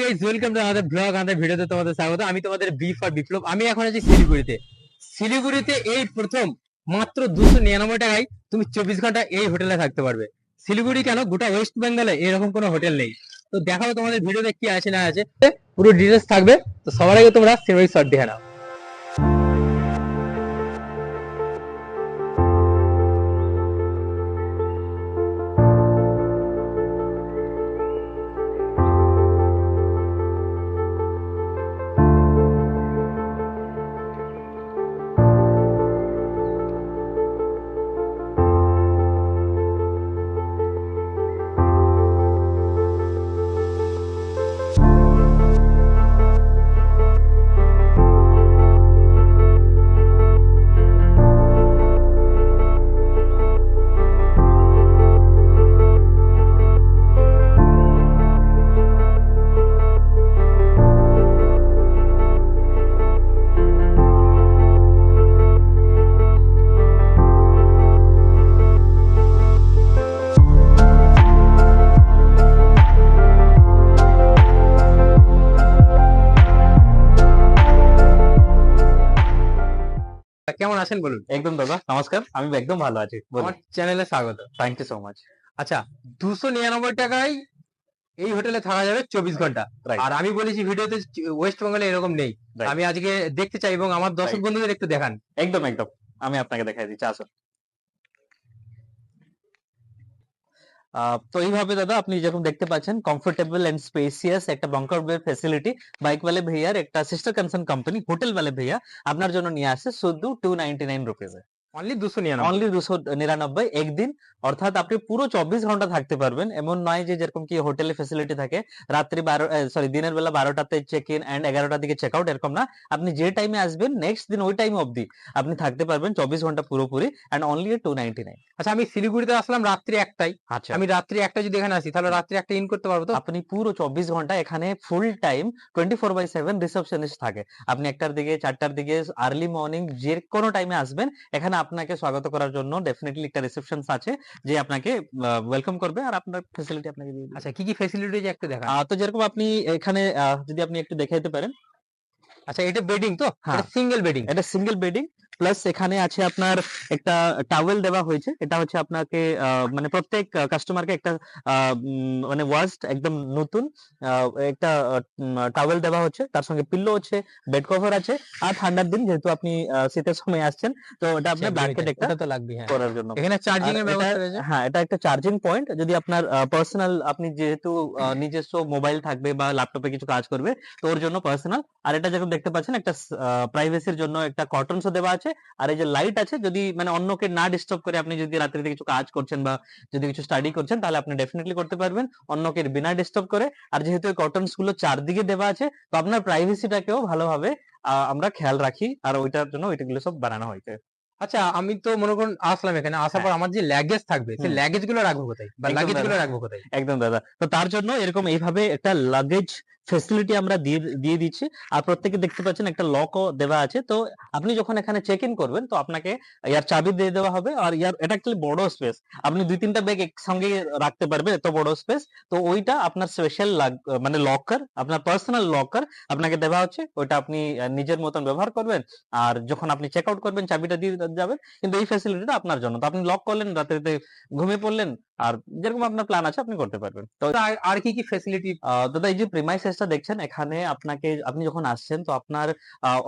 Guys welcome to আমাদের blog আমাদের ভিডিওতে তোমাদের স্বাগত। আমি তোমাদের বিপ্লব। আমি এখন আছি শিলিগুড়িতে। শিলিগুড়িতে এই প্রথম মাত্র দুশো নিরানব্বই টাকায় তুমি চব্বিশ ঘণ্টা এই হোটেলে থাকতে পারবে। শিলিগুড়ি কেন? গোটা ওয়েস্ট বেঙ্গলে এরকম কোনো হোটেল নেই। তো দেখাবো তোমাদের ভিডিওতে কি আছে না আছে। পুরো ডিটেলস থাকবে। তো সবার আগে তোমরা সিনেমারি শর্ট দেখে নাও। কেমন আছেন বলুন? একদম দাদা নমস্কার আমি একদম ভালো আছি আমার চ্যানেলে স্বাগত। থ্যাংক ইউ সো মাচ আচ্ছা দুশো নিরানব্বই টাকায় এই হোটেলে থাকা যাবে চব্বিশ ঘণ্টা। আর আমি বলেছি ভিডিওতে ওয়েস্ট বেঙ্গলে এরকম নেই। আমি আজকে দেখতে চাই এবং আমার দর্শক বন্ধুদের একটু দেখান। একদম একদম। আমি আপনাকে দেখাই দিচ্ছি আসুন। তো এইভাবে দাদা আপনি যেরকম দেখতে পাচ্ছেন কমফোর্টেবল এন্ড স্পেসিয়াস একটা বঙ্কার বেড ফেসিলিটি বাইক ওয়ালে ভাইয়ার একটা সিস্টার কনসার্ন কোম্পানি হোটেল ওয়ালে ভাইয়া আপনার জন্য নিয়ে আসে শুধু টু নাইনটি নাইন রুপিজে অনলি দুশো নিরানব্বই। অনলি দুশো নিরানব্বই একদিন। অর্থাৎ আপনি পুরো চব্বিশ ঘণ্টা থাকতে পারবেন। এমন নয় যে যেরকম কি হোটেলে ফেসিলিটি থাকে। রাত্রি বারো সরি দিনের বেলা বারোটাতে চেক ইন অ্যান্ড এগারোটার দিকে চেক আউট এরকম না। আপনি যে টাইমে আসবেন নেক্সট দিন ওই টাইম অবধি আপনি থাকতে পারবেন চব্বিশ ঘণ্টা পুরোপুরি and only two ninety nine আচ্ছা আমি শিলিগুড়িতে আসলাম রাত্রি একটাই আচ্ছা। আমি রাত্রি একটা যদি এখানে আসি তাহলে রাত্রি একটা ইন করতে পারব তো? আপনি পুরো চব্বিশ ঘণ্টা এখানে full time twenty four by seven receptionist থাকে। আপনি একটার দিকে চারটার দিকে আর্লি মর্নিং যে কোনো টাইমে আসবেন এখানে আপনাকে স্বাগত করার জন্য ডেফিনেটলি একটা রিসেপশন আছে যে আপনাকে ওয়েলকাম করবে আর আপনার ফেসিলিটি আপনাকে দিয়ে দিবে। আচ্ছা কি কি ফেসিলিটি একটু দেখান। আহ, তো যেরকম আপনি এখানে যদি আপনি একটু দেখাইতে পারেন। আচ্ছা এটা বেডিং তো? হ্যাঁ। সিঙ্গেল বেডিং এটা সিঙ্গেল বেডিং প্লাস এখানে আছে আপনার একটা টাওয়েল দেওয়া হয়েছে। এটা হচ্ছে আপনাকে মানে প্রত্যেক কাস্টমারকে একটা মানে ওয়াস্ট একদম নতুন একটা টাওয়েল দেওয়া হচ্ছে। তার সঙ্গে পিল্লো হচ্ছে বেড কভার আছে আর ঠান্ডার দিন যেহেতু আপনি শীতের সময় আসছেন তো এটা আপনার ব্ল্যাঙ্কেট একটা তো লাগবে হ্যাঁ। করার জন্য। এখানে চার্জিং এর ব্যবস্থা রয়েছে? হ্যাঁ এটা একটা চার্জিং পয়েন্ট যদি আপনার পার্সোনাল আপনি যেহেতু নিজস্ব মোবাইল থাকবে বা ল্যাপটপে কিছু কাজ করবে তো ওর জন্য পার্সোনাল আর এটা যেরকম দেখতে পাচ্ছেন একটা প্রাইভেসির জন্য একটা কটনসও দেওয়া আছে। আর এই যে লাইট আছে, যদি মানে অন্যকে না ডিস্টার্ব করে আপনি যদি রাত্রিতে কিছু কাজ করছেন বা যদি কিছু স্টাডি করছেন, তাহলে আপনি ডেফিনেটলি করতে পারবেন। অন্যকে বিনা ডিস্টার্ব করে। আর যেহেতু এই কটনসগুলো চারদিকে দেওয়া আছে, তো আপনার প্রাইভেসিটাকেও ভালোভাবে আমরা খেয়াল রাখি। আর ওইটার জন্য ওইটাগুলো সব বানানো হয়েছে। আচ্ছা আমি তো মনে করুন আসলাম এখানে আসার পর আমার যে ল্যাগেজ থাকবে সেই ল্যাগেজগুলো রাখব কোথায়? বা লাগেজগুলো রাখব কোথায়? একদম দাদা। তো তার জন্য এরকম এইভাবে একটা লাগেজ ফেসিলিটি আমরা দিয়ে দিয়ে দিচ্ছি। আর প্রত্যেকে দেখতে পাচ্ছেন একটা লকও দেওয়া আছে। তো আপনি যখন এখানে চেক ইন করবেন তো আপনাকে ইয়ার চাবি দিয়ে দেওয়া হবে। আর ইয়ার এটা অ্যাকচুয়ালি বড় স্পেস আপনি দুই তিনটা ব্যাগ একসঙ্গে রাখতে পারবেন এত বড় স্পেস তো ওইটা আপনার স্পেশাল মানে লকার আপনার পার্সোনাল লকার আপনাকে দেওয়া হচ্ছে। ওইটা আপনি নিজের মতন ব্যবহার করবেন। আর যখন আপনি চেক আউট করবেন চাবিটা দিয়ে যাবেন। কিন্তু এই ফ্যাসিলিটিটা আপনার জন্য। তো আপনি লক করলেন রাত্রিতে ঘুমিয়ে পড়লেন আর যেরকম আপনার প্ল্যান আছে আপনি করতে পারবেন। তো আর কি কি ফেসিলিটি দাদা এই যে প্রিমাইসেসটা দেখছেন এখানে আপনাকে আপনি যখন আসছেন তো আপনার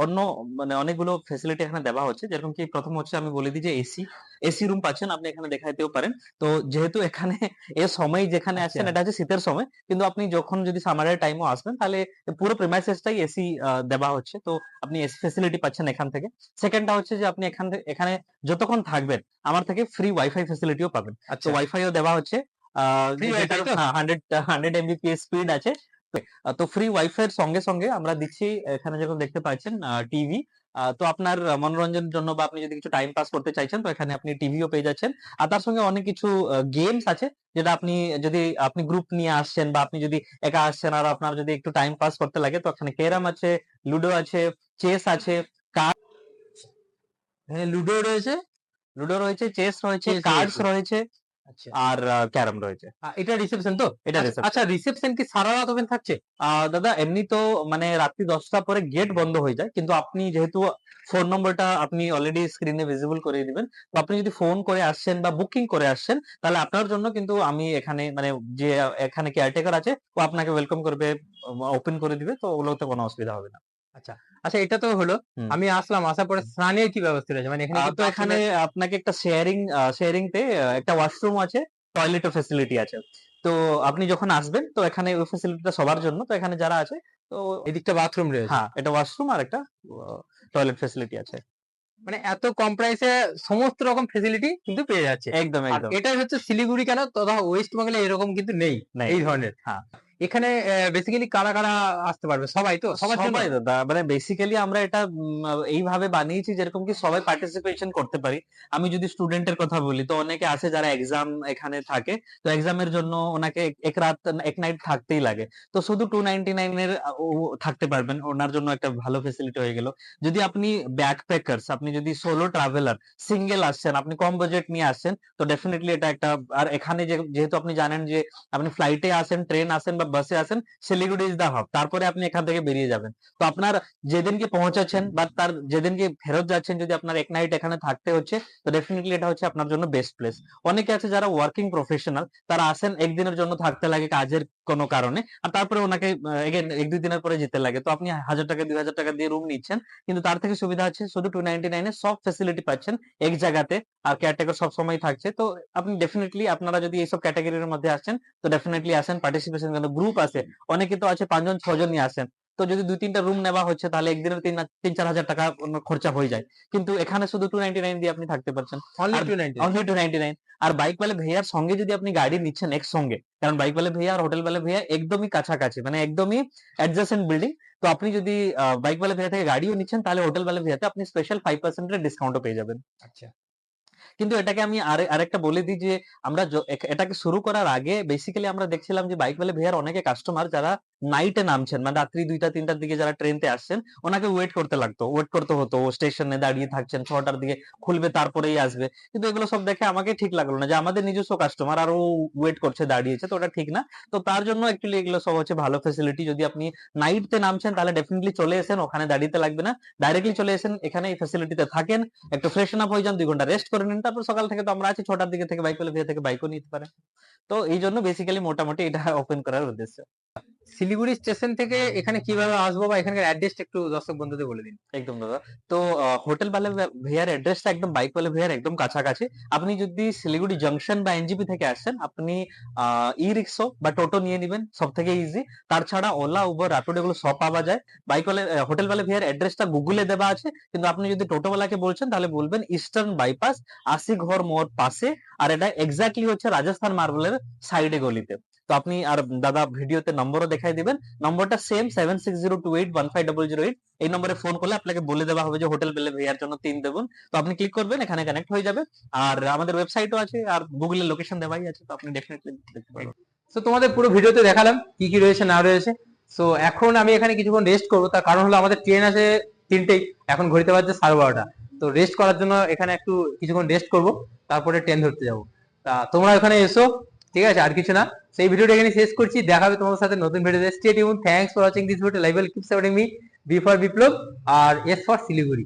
অন্য মানে অনেকগুলো ফেসিলিটি এখানে দেওয়া হচ্ছে। যেরকম কি প্রথম হচ্ছে আমি বলে দিই যে এসি এসি রুম পাচ্ছেন আপনি এখানে দেখাইতেও পারেন। তো যেহেতু এখানে এ সময় যেখানে আসছেন আচ্ছা। এটা হচ্ছে শীতের সময় কিন্তু আপনি যখন যদি সামারের টাইমও আসবেন তাহলে পুরো প্রিমাইসেসটাই এসি দেওয়া হচ্ছে। তো আপনি এসি ফেসিলিটি পাচ্ছেন এখান থেকে। সেকেন্ডটা হচ্ছে যে আপনি এখান থেকে এখানে যতক্ষণ থাকবেন আমার থেকে ফ্রি ওয়াইফাই ফেসিলিটিও পাবেন। আচ্ছা। ওয়াইফাইও দেওয়া হচ্ছে? হান্ড্রেড হান্ড্রেড এমবিপিএস স্পিড আছে। তো- ফ্রি ওয়াইফাই এর সঙ্গে সঙ্গে আমরা দিচ্ছি এখানে যেরকম দেখতে পাচ্ছেন টিভি তো আপনার মনোরঞ্জনের জন্য বা আপনি যদি কিছু টাইম পাস করতে চাইছেন তো এখানে আপনি টিভিও পেয়ে যাচ্ছেন। আর তার সঙ্গে অনেক কিছু গেমস আছে যেটা আপনি যদি আপনি গ্রুপ নিয়ে আসছেন বা আপনি যদি একা আসছেন আর আপনার যদি একটু টাইম পাস করতে লাগে তো এখানে ক্যারাম আছে লুডো আছে চেস আছে এখানে লুডো রয়েছে। লুডো রয়েছে চেস রয়েছে কার্ডস রয়েছে। আচ্ছা। আর ক্যারাম রয়েছে। এটা রিসেপশন তো? এটা আচ্ছা, reception। আচ্ছা রিসেপশন কি সারা রাত ওপেন থাকছে? দাদা এমনি তো মানে রাত্রি দশটা পরে গেট বন্ধ হয়ে যায় কিন্তু আপনি যেহেতু ফোন নম্বরটা আপনি অলরেডি স্ক্রিনে ভিজিবল করে দিবেন তো আপনি যদি ফোন করে আসছেন বা বুকিং করে আসছেন তাহলে আপনার জন্য কিন্তু আমি এখানে মানে যে এখানে কেয়ারটেকার আছে ও আপনাকে ওয়েলকাম করবে ওপেন করে দিবে তো ওগুলোতে কোনো অসুবিধা হবে না। আচ্ছা আচ্ছা এটা তো হলো। আমি আসলাম আসার পরে স্নানের কি ব্যবস্থা রয়েছে? মানে এখানে তো এখানে আপনাকে একটা শেয়ারিং শেয়ারিং তে একটা ওয়াশরুম আছে টয়লেটের ফেসিলিটি আছে। তো আপনি যখন আসবেন তো এখানে ওই ফেসিলিটিটা সবার জন্য। তো এখানে যারা আছে তো এদিকটা বাথরুম রয়েছে। হ্যাঁ। এটা ওয়াশরুম আর একটা টয়লেট ফেসিলিটি আছে। মানে এত কম প্রাইসে সমস্ত রকম ফেসিলিটি কিন্তু পেয়ে যাচ্ছে। একদম একদম। এটাই হচ্ছে শিলিগুড়ি কেন? তথা ওয়েস্ট বেঙ্গলে এরকম কিন্তু নেই নেই। এই ধরনের। হ্যাঁ। এখানে বেসিক্যালি কারা কারা আসতে পারবে? সবাই তো? জন্য? সবাই দাদা। মানে বেসিক্যালি আমরা এটা এইভাবে বানিয়েছি যেরকম কি সবাই পার্টিসিপেশন করতে পারি। আমি যদি স্টুডেন্টের কথা বলি, তো অনেকে আছে যারা এক্সাম এখানে থাকে, তো এক্সামের জন্য ওনাকে এক- রাত, এক নাইট থাকতেই লাগে। তো শুধু টু নাইনটি এর থাকতে পারবেন। ওনার জন্য একটা ভালো ফেসিলিটি হয়ে গেল। যদি আপনি ব্যাকপ্যাকার্স আপনি যদি সোলো ট্রাভেলার সিঙ্গেল আসছেন, আপনি কম বাজেট নিয়ে আসছেন, তো ডেফিনেটলি এটা একটা, আর এখানে যেহেতু আপনি জানেন যে, আপনি ফ্লাইটে আসেন ট্রেন আসেন বা বাসে আসেন শিলিগুড়ি ইজ দা হাব তারপরে আপনি এখান থেকে বেরিয়ে যাবেন। তো আপনার যেদিনকে পৌঁছাচ্ছেন বা তার যেদিনকে ফেরত যাচ্ছেন, যদি আপনার এক নাইট এখানে থাকতে হচ্ছে, তো ডেফিনেটলি এটা হচ্ছে আপনার জন্য বেস্ট প্লেস অনেকে আছে যারা ওয়ার্কিং প্রফেশনাল তারা আসেন একদিনের জন্য থাকতে লাগে কাজের কোনো কারণে, আর তারপরে ওনাকে এগেন এক দুই দিনের পরে যেতে লাগে। তো আপনি হাজার টাকা, দুই হাজার টাকা দিয়ে রুম নিচ্ছেন, কিন্তু তার থেকে সুবিধা আছে শুধু টু নাইনটি নাইনে সব ফেসিলিটি পাচ্ছেন এক জায়গাতে। আর কেয়ারটেকার সবসময় থাকছে। তো আপনি ডেফিনেটলি আপনারা যদি এইসব ক্যাটাগরির মধ্যে আসেন তো ডেফিনেটলি আসেন পার্টিসিপেশন কিন্তু গ্রুপ আছে। অনেকে তো আছে পাঁচজন ছজনই আসেন। তো যদি দুই তিনটা রুম নেওয়া হচ্ছে তাহলে একদিনের তিন তিন চার হাজার টাকা খরচা হয়ে যায়। কিন্তু এখানে শুধু টু নাইনটি নাইন দিয়ে আপনি থাকতে পারছেন। অনলি টু নাইনটি নাইন আর বাইক বালে ভাইয়ার সঙ্গে যদি আপনি গাড়ি নিচ্ছেন একসঙ্গে কারণ বাইক বালে ভাইয়া আর হোটেল বালে ভাইয়া একদমই কাছাকাছি মানে একদমই অ্যাডজাসেন্ট বিল্ডিং তো আপনি যদি বাইক বালে ভাইয়া থেকে গাড়িও নিচ্ছেন তাহলে হোটেল বালে ভাইয়াতে আপনি স্পেশাল ফাইভ পার্সেন্টের ডিসকাউন্টও পেয়ে যাবেন। আচ্ছা। কিন্তু এটাকে আমি আর, আরেকটা বলে দিই যে, আমরা এটাকে শুরু করার আগে বেসিক্যালি আমরা দেখছিলাম যে বাইক বেলে ভেয়ার অনেকে কাস্টমার যারা নাইটে নামছেন মানে রাত্রি দুইটা, তিনটার দিকে যারা ট্রেনতে আসছেন, ওনাকে ওয়েট করতে লাগতো। ওয়েট করতে হতো, ও স্টেশনে দাঁড়িয়ে থাকছেন, ছটার দিকে খুলবে, তারপরেই আসবে। কিন্তু এগুলো সব দেখে আমাকে ঠিক লাগল না যে আমাদের নিজস্ব কাস্টমার আর ও ওয়েট করছে, দাঁড়িয়েছে, তো ওটা ঠিক না। তো তার জন্য অ্যাকচুয়ালি এগুলো সব হচ্ছে ভালো ফেসিলিটি যদি আপনি নাইটতে নামছেন, তাহলে ডেফিনেটলি চলে এসেন, ওখানে দাঁড়িয়ে লাগবে না। ডাইরেক্টলি চলে এসেন, এখানে এই ফেসিলিটিতে থাকেন, একটু ফ্রেশন আপ হয়ে যান, দুই ঘণ্টা রেস্ট করে নিন তারপর সকাল থেকে তো আমরা আছি, ছটার দিকে থেকে বাইক পেলে থেকে বাইকও নিতে পারে। তো এই জন্য বেসিক্যালি মোটামুটি এটা ওপেন করার উদ্দেশ্য। শিলিগুড়ি স্টেশন থেকে এখানে কীভাবে আসব বা এখানকার অ্যাড্রেসটা একটু দর্শক বন্ধুদের বলে দিন। একদম দাদা। তো হোটেল বালে ভেয়ার অ্যাড্রেসটা একদম বাইক বালে ভেয়ার একদম কাছাকাছি। আপনি যদি শিলিগুড়ি জংশন বা এনজিপি থেকে আসেন, আপনি ই রিক্সো বা টোটো নিয়ে নেবেন সব থেকে ইজি তার ছাড়া ওলা উবার র্যাপিড এগুলো সব পাওয়া যায়। বাইক বালে হোটেল বালে ভেয়ার অ্যাড্রেসটা গুগলে দেওয়া আছে। কিন্তু আপনি যদি টোটোওয়ালাকে বলছেন, তাহলে বলবেন ইস্টার্ন বাইপাস আশি ঘর মোড় পাশে। আর এটা এক্স্যাক্টলি হচ্ছে রাজস্থান মার্বেলের সাইডে গলিতে। তো আপনি আর দাদা ভিডিওতে নম্বরও দেখাই দিবেন। নম্বরটা same seven six zero two eight one five double zero eight এই নম্বরে ফোন করলে আপনাকে বলে দেওয়া হবে যে হোটেল বেলে ভেয়ার জন্য তিন দেবেন তো আপনি ক্লিক করবেন, এখানে কানেক্ট হয়ে যাবে। আর আমাদের ওয়েবসাইটও আছে, আর গুগলের লোকেশন দেওয়াই আছে, তো আপনি ডেফিনেটলি দেখতে পারবেন। তো তোমাদের পুরো ভিডিওতে দেখালাম, কি কি রয়েছে, না রয়েছে। তো এখন আমি এখানে কিছুক্ষণ রেস্ট করব, তার কারণ হলো আমাদের ট্রেন আছে তিনটেই। এখন ঘড়িতে বাজছে সাড়ে বারোটা। তো রেস্ট করার জন্য এখানে একটু কিছুক্ষণ রেস্ট করব, তারপরে ট্রেন ধরতে যাব। তা তোমরা এখানে এসো ঠিক আছে, আর কিছু না। সেই ভিডিওটা এখানে শেষ করছি। দেখাবে তোমাদের সাথে নতুন ভিডিওতে stay tune thanks for watching this video live keep supporting me B for Biplab R S for Siliguri